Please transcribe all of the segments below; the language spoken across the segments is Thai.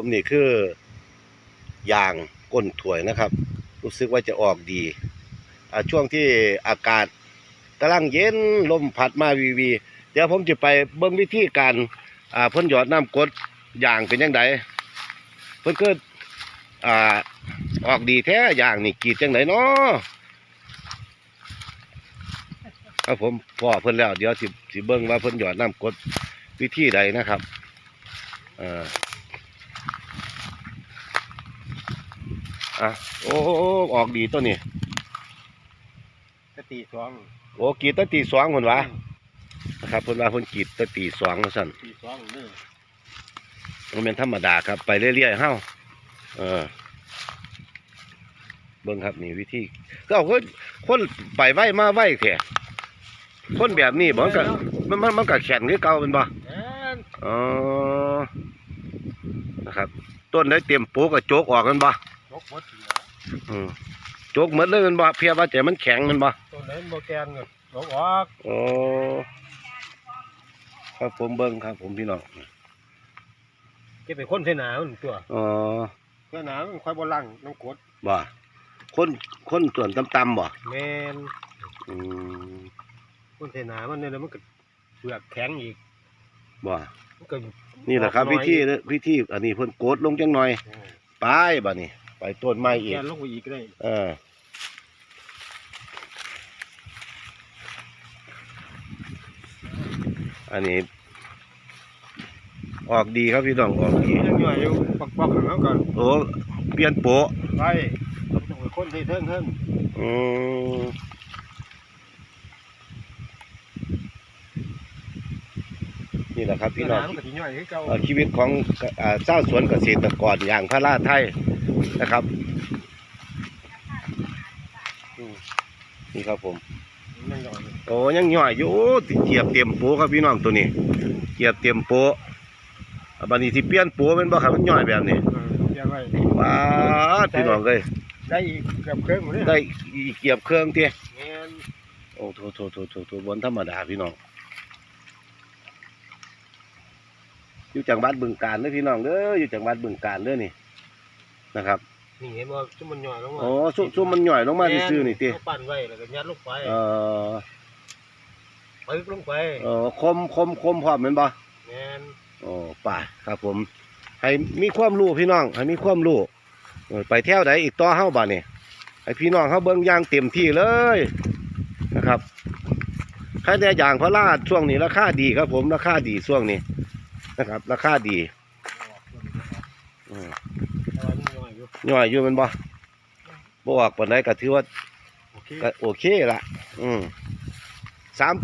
ผมนี่คือยางก้นถ่วยนะครับ รู้สึกว่าจะออกดีช่วงที่อากาศกำลังเย็นลมพัดมาวีวี เดี๋ยวผมจะไปเบิ่งวิธีการพ่นหยอดน้ำกดยางเป็นยังไงเพิ่นก็อออกดีแท้ยางนี่กีดจังไดเนาะครับผมพ่อเพิ่นแล้ว เดี๋ยวสิสิเบิ่งว่าเพิ่นหยอดน้ำกดวิธีใดนะครับ เอ่า อะโอ้โอ้โอ้ออกดีตัวนี้กตีสองโอ้กรีดตั้งตีสองคนวะนะครับเพิ่นว่าเพิ่นกรีดตั้งตีสองว่าซั่นตีสองนี่มันเป็นธรรมดาครับไปเรื่อยๆเฮ้าเออเบิ่งครับนี่วิธีก็เอาคนคนไปไว้มาไว้แค่คนแบบนี้บ่มันก็มันมันมันก็แข็งคือเก่าเป็นบ่แม่นอ๋อนะครับ ต้นได้เตรียมปลูกก็โจกออกกันบ่ย กหมดเหลืออืมโจกหมดเลยแมันบ่เพียว่าแต่มันแข็งแมันบ่ตัวไหนโบแกนเงินยกออกอ๋อครับผมเบิ่งครับ ผมพี่น้องเก็บไปคนเสนามันตัวอ๋อเสนามันค่อยบลังน้ำกรดบ่คนคนส่วนต่ำๆบ่แมนอืมคนเสนามันเนี่ยแล้วมันก็เปลือกแข็งอีกบ่มันก็นี่แหละครับออกหน่วิอยธีเด้อวิธีอันนี้เพิ่นโกดลงจังหน่อยอืมไปบัดนี้ ไปต้นไม้อีแกกนลงไปอีกได้เอออันนี้ ออกดีครับพี่น้องออกดียังย่อยอยู่ปักปักๆแล้วก่อนโอ้เปลี่ยนโปะไปต้องไปคนที่เทิงเทิงอืมนี่แหละครับเสพี่น้อนางมันก็ที่ย่อยคือเก่าเอ่อชีวิตของอ่าเจ้าวสวนเกษตรกรอย่างพระราชไทย นะครับอืมนี่ครับผมยังย่อยอยู่โอ้ยังย่อยอยู่โอ้ติเกียบเตรียมโปครับพี่น้องตัวนี้เกียบเตรียมโปอ่าบัดนี้ที่เปลี่ยนโปแมันบ่ครับมันย่อยแบบนี้เออเก็บไว้ว้าดพี่น้องเลยได้อีกเกือบครึ่งหมดเลยได้อีเกียบเครื่องเตี้ยแม่นโอ้โถโถโถโถโถบนธรรมดาพี่น้องอยู่จังหวัดบึงกาฬเด้อพี่น้องเด้ออยู่จังหวัดบึงกาฬเด้อนี่ นะครับนี่เห็นว่าซุ่มมันย่อยลงมาโอ้ซุซุมันย่อยลงมาซื่อๆนี่ติเอาปั่นไว้แล้วก็ยัดลงไปเอ่อปึ๊กลงไปเอ่อคมคมคมพร้อมแม่นบ่แม่นโอ้ป่าครับผม ให้มีความรู้พี่น้อง ให้มีความรู้เออไปเที่ยวใดอีกต่อเฮาบัดนี้ให้พี่น้องเฮาเบิ่งอย่างเต็มที่เลยนะครับใครแต่อย่างพระราชช่วงนี้ราคาดีครับ ผมราคาดีช่วงนี้นะครับ ราคาดีอืมแต่ว่ามัน ย่อยอยู่ย่อยอยู่แมันบ่บ่ออกปานใดก็ถือว่าโอเคก็โอเคละอืมสาม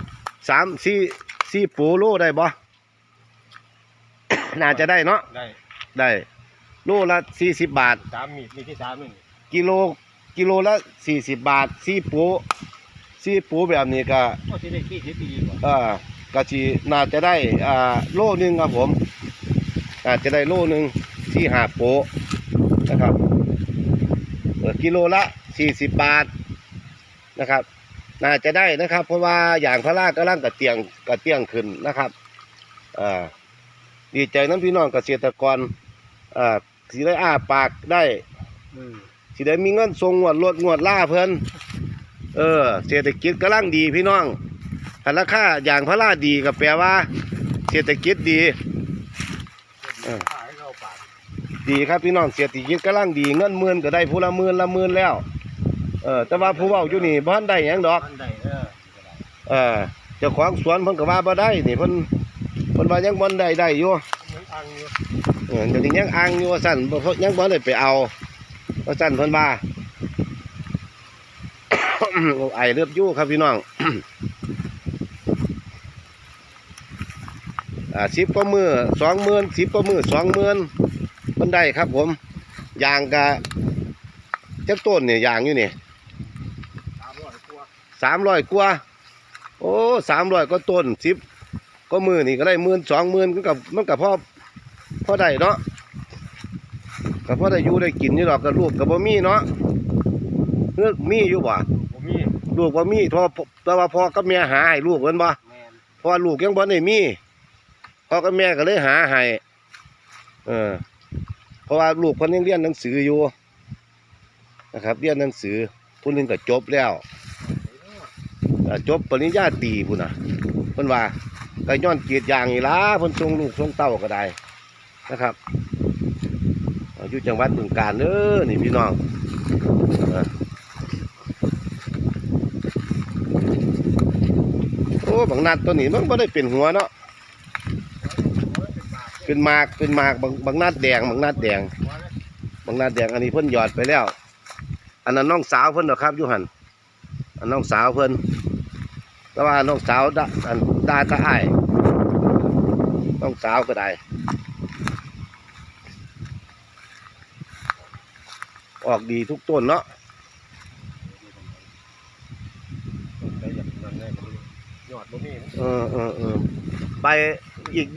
สามสี่สี่ปูโลได้บ่น่าจะได้เนาะได้ได้โลละสี่สิบบาทสามมีดมีที่สามนี่กิโลกิโลละสี่สิบบาทสี่ปูสี่ปูแบบนี้ก็ก็ที่ได้ที่ที่ดีกว่าเอ่อก็สิน่าจะได้อ่าโลหนึงครับผมอาจจะได้โลหนึงสี่ห้าปู นะครับเอ่อกิโลละสี่สิบบาทนะครับ น่าจะได้นะครับ เพราะว่าอย่างพระราชกำลังกระเตียงกระเตียงขึ้นนะครับอ่าดีใจน้ำพี่น้องเกษตรกรอ่าสิได้อ้าปากได้อืมสิได้มีเงินส่งงวดรถงวดล่าเพิ่นเออ เศรษฐกิจกำลังดีพี่น้องถ้าราคาอย่างพระราชดีก็แปลว่า เศรษฐกิจดี ดีครับพี่น้องเศรษฐกิจกำลังดีเงินหมื่นก็ได้ผู้ละหมื่นละหมื่นแล้ว เออแต่ว่าผู้เว้าอยู่นี่บ่ทันได้หยังดอกอันใดเออเออเจ้าของสวนเพิ่นก็ว่าบ่ได้นี่เพิ่นเพิ่นว่ายังบ่ได้ได้อยู่เหมือนอังอยู่เออเดี๋ยวนี้ยังอ้างอยู่ว่าซั่นบ่ยังบ่ได้ไปเอาว่าซั่นเพิ่นว่า ไอเลือบอยู่ครับพี่น้อง อ่า10กว่ามือ20,000 10กว่ามือ20,000เพิ่น ได้ครับ ผมยางกะจักต้นเนี่ยยางอยู่นี่สามร้อยกว่า300กว่าโอ้300กว่าต้น10กว่ามือนี่ก็ได้10,000 20,000ก็กับมันก็พอพอได้เนาะก็พอได้อยู่ได้กินอยู่ดอกก็ลูกก็บ่มีเนาะเลือกมีอยู่บ่ผมมีลูกบ่มีเพอแต่ว่าพ่อกับแม่หาให้ลูกเพิ่นบ่แมนเพราะว่าลูกยังบ่ได้มีพ่อกับแม่ก็เลยหาให้เออ ราะว่าลูกเพิ่นยังเรียนหนังสืออยู่นะครับเรียนหนังสือผู้นึงก็จบแล้วจบปริญญาตรีพุ่นน่ะเพิ่นว่าก็ย้อนเกียรีดยางนี่ล่ะเพิ่นส่งลูกส่งเต้าก็ได้นะครับอายู่จังหวัดบึงกาฬเด้อนี่พี่น้องโอ้บางนัดตัวนี้มันบ่ได้เป็นหัวเนาะ เป็นหมากเป็นหมากบางบางนัดแดงบางนัดแดงบางนาแดงอันนี้เพิ่นหยอดไปแล้ว อันนั้นน้องสาวเพิ่นเหรอครับอยูหันอันน้องสาวเพิ่นแต่ว่าน้องสาวดาอันดาตาอ้ายน้องสาวก็ได้ ออกดีทุกต้นเนาะได้อย่างนั้นแน่มันยอดบ่มีเออเออเออไปอีก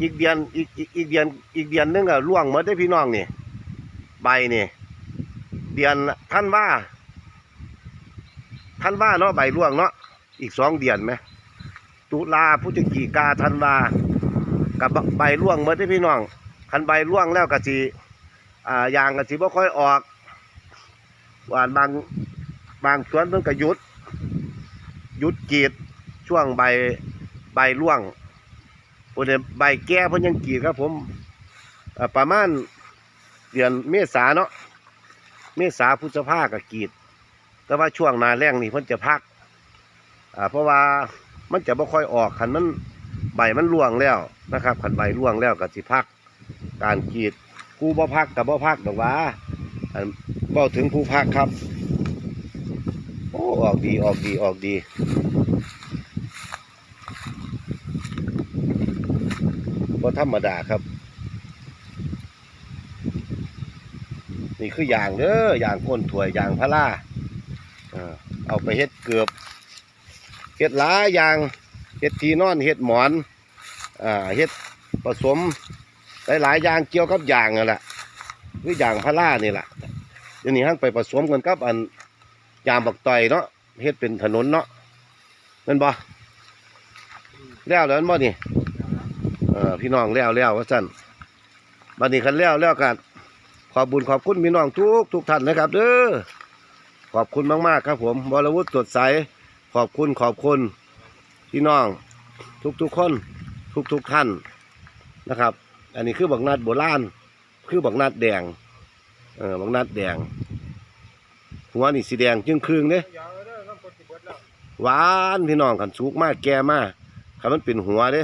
อีกเดือนอีกอีกอีกเดือนอีกเดือนหนึงอะล่วงหมดได้พี่น้องนี่ใบนี่เดือนท่านว่าท่านว่าเนาะใบร่วงเนาะอีกสองเดือนไหมตุลาพฤศจิกาธันวากับใบร่วงหมดได้พี่น้องคันใบร่วงแล้วก็สิอ่ายางก็สิบ่ค่อยออกหวานบางบางสวนเพิ่นก็หยุดยุดกีดช่วงใบใบร่วง พุ่นน่ใบแก่เพิ่นยังกรีดครับ ผมประมาณเดือนเมษาเนาะเมษาพฤษภาก็กรีด แต่ว่าช่วงนาแรงนี่เพิ่นจะพักเพราะว่ามันจะบ่ค่อยออกคันมันใบมันร่วงแล้วนะครับคันใบร่วงแล้วก็สิพัก การกรีดกูบ่พักกับบ่พักดอกว่าอันเว้าถึงผู้พักครับ โอ้ออกดีออกดีออกดี ก็ธรรมดาครับ นี่คืออย่างเด้ออย่างก้นถวยอย่างพะล่าเอาไปเฮ็ดเกือบเฮ็ดหลายอย่างเฮ็ดทีนอนเฮ็ดหมอนอ่าเฮ็ดผสมหลายๆอย่างเกี่ยวกับอย่างนั่นแหละคืออย่างพะล่านี่แหละเดี๋ยวนี้ฮั่งไปผสมกันกับอันยามบักต่อยเนาะเฮ็ดเป็นถนนเนาะแม่นบ่แล้วแล้วแม่นบ่นี่ อพี่น้องแล้วแล้วว่าสั่นบัดนี้คันแล้วแล้วกันขอบบุญขอบคุณพี่น้องทุกทุกท่านนะครับ เด้อขอบคุณมากๆครับผมบรวุฒิสดใส ขอบคุณขอบคุณพี่น้อง ทุกทุกคนทุกทุกท่านนะครับ อันนี้คือบักนัดโบราณคือบักนัดแดงเออบักนัดแดง หัวนี่สีแดงจึงครึ่งเด้ยาวเด้อน้ำกดสิเบิดแล้วหวานพี่น้องกันสุกมากแก่มากคันมันเป็นหัวเด้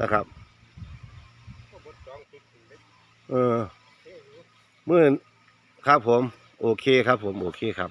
นะครับก็บดสองติดถึงเด็กเออเท่อยู่มื่อครับผม โอเคครับผม โอเคครับ